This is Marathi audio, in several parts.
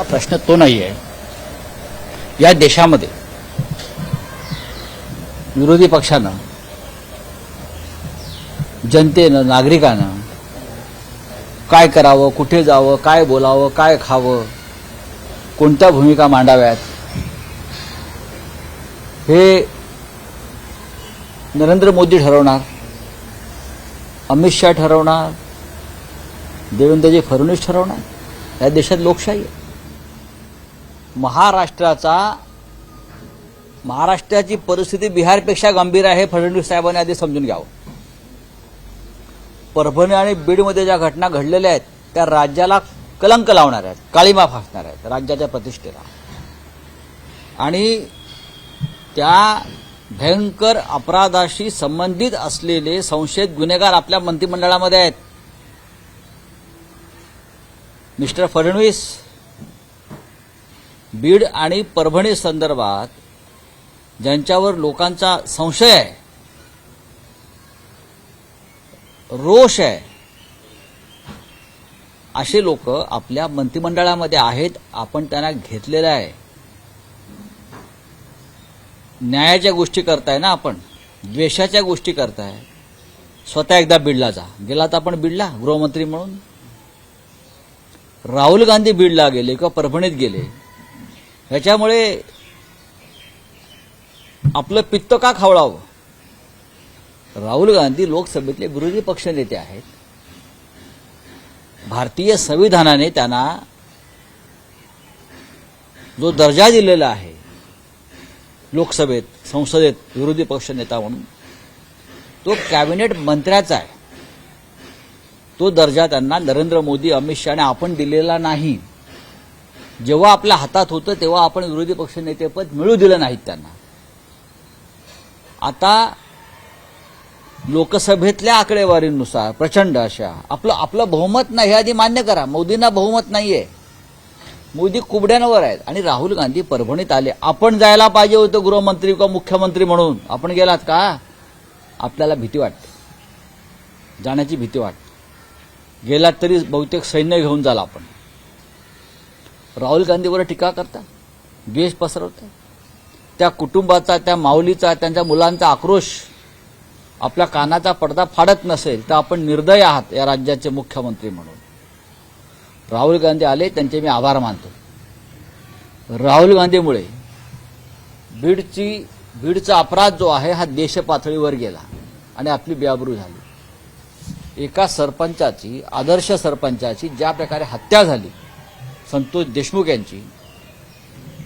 हा प्रश्न तो नाही आहे या देशामध्ये विरोधी पक्षानं जनतेनं नागरिकानं काय करावं कुठे जावं काय बोलावं काय खावं कोणत्या भूमिका मांडाव्यात हे नरेंद्र मोदी ठरवणार अमित शहा ठरवणार देवेंद्रजी फडणवीस ठरवणार या देशात लोकशाही आहे. महाराष्ट्राचा महाराष्ट्राची परिस्थिती बिहारपेक्षा गंभीर आहे फडणवीस साहेबांनी आधी समजून घ्यावं. परभणी आणि बीडमध्ये ज्या घटना घडलेल्या आहेत त्या राज्याला कलंक लावणार आहेत काळीमा फासणार आहेत राज्याच्या प्रतिष्ठेला. आणि त्या भयंकर अपराधाशी संबंधित असलेले संशयित गुन्हेगार आपल्या मंत्रिमंडळामध्ये आहेत. मिस्टर फडणवीस बीड आणि परभणी संदर्भात ज्यांच्यावर लोकांचा संशय आहे रोष आहे असे लोक आपल्या मंत्रिमंडळामध्ये आहेत आपण त्यांना घेतलेलं आहे. न्यायाच्या गोष्टी करताय ना आपण द्वेषाच्या गोष्टी करताय. स्वतः एकदा बीडला जा. तर आपण बीडला गृहमंत्री म्हणून? राहुल गांधी बीडला गेले किंवा परभणीत गेले? ह्याच्यामुळे आपलं पित्त का खावळावं? राहुल गांधी लोकसभेतले विरोधी पक्षनेते आहेत. भारतीय संविधानाने त्यांना जो दर्जा दिलेला आहे लोकसभेत संसदेत विरोधी पक्षनेता म्हणून तो कॅबिनेट मंत्र्याचा आहे. तो दर्जा त्यांना नरेंद्र मोदी अमित शहाने आपण दिलेला नाही. जेव्हा आपल्या हातात होतं तेव्हा आपण विरोधी पक्षनेतेपद मिळू दिलं नाहीत त्यांना. आता लोकसभेतल्या आकडेवारीनुसार प्रचंड अशा आपलं आपलं बहुमत नाही हे आधी मान्य करा. मोदींना बहुमत नाहीये. मोदी कुबड्यांवर आहेत. आणि राहुल गांधी परभणीत आले. आपण जायला पाहिजे होतं गृहमंत्री किंवा मुख्यमंत्री म्हणून. आपण गेलात का? आपल्याला भीती वाटते. जाण्याची भीती वाटते. गेलात तरी बहुतेक सैन्य घेऊन जाल आपण. राहुल गांधीवर टीका करतात द्वेष पसरवतात. त्या कुटुंबाचा त्या माऊलीचा त्यांच्या मुलांचा आक्रोश आपल्या कानाचा पडदा फाडत नसेल तर आपण निर्दय आहात या राज्याचे मुख्यमंत्री म्हणून. राहुल गांधी आले त्यांचे मी आभार मानतो. राहुल गांधीमुळे बीडची बीडचा अपराध जो आहे हा देशपातळीवर गेला आणि आपली बेआबरू झाली. एका सरपंचाची आदर्श सरपंचाची ज्या प्रकारे हत्या झाली संतोष देशमुख यांची.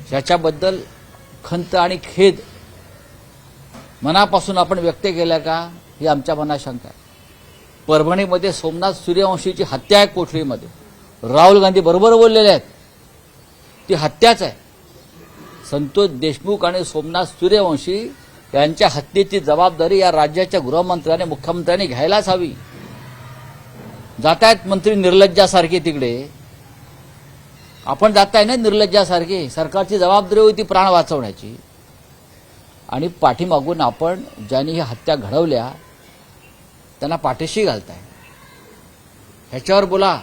ह्याच्याबद्दल खंत आणि खेद मनापासून आपण व्यक्त केल्या का ही आमच्या मनात शंका आहे. परभणीमध्ये सोमनाथ सूर्यवंशीची हत्या आहे कोठडीमध्ये. राहुल गांधी बरोबर बोललेले आहेत. ती हत्याच आहे. संतोष देशमुख आणि सोमनाथ सूर्यवंशी यांच्या हत्येची जबाबदारी या राज्याच्या गृहमंत्र्याने मुख्यमंत्र्यांनी घ्यायलाच हवी. जातायत मंत्री निर्लज्जासारखे तिकडे. आपण जाताय ना निर्लज्जासारखे सरकारची जबाबदारी होती प्राण वाचवण्याची. आणि पाठीमागून आपण ज्यांनी ही हत्या घडवल्या त्यांना पाठीशी घालताय. ह्याच्यावर बोला.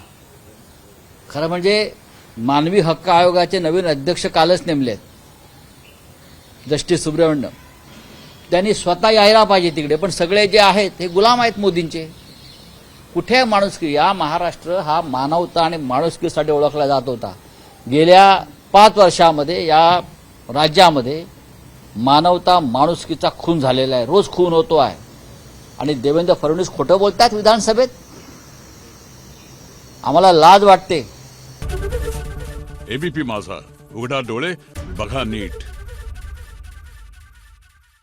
खरं म्हणजे मानवी हक्क आयोगाचे नवीन अध्यक्ष कालच नेमलेत. जस्टिस सुब्रमण्यम. त्यांनी स्वतः यायला पाहिजे तिकडे पण सगळे जे आहेत हे गुलाम आहेत मोदींचे. कुठे आहे माणुसकी? या महाराष्ट्र हा मानवता आणि माणुसकीसाठी ओळखला जात होता. गेल्या पाच वर्षामध्ये या राज्यामध्ये मानवता माणुसकीचा खून झालेला आहे. रोज खून होतो आहे. आणि देवेंद्र फडणवीस खोटं बोलतात विधानसभेत? आम्हाला लाज वाटते. एबीपी माझा. उघडा डोळे बघा नीट.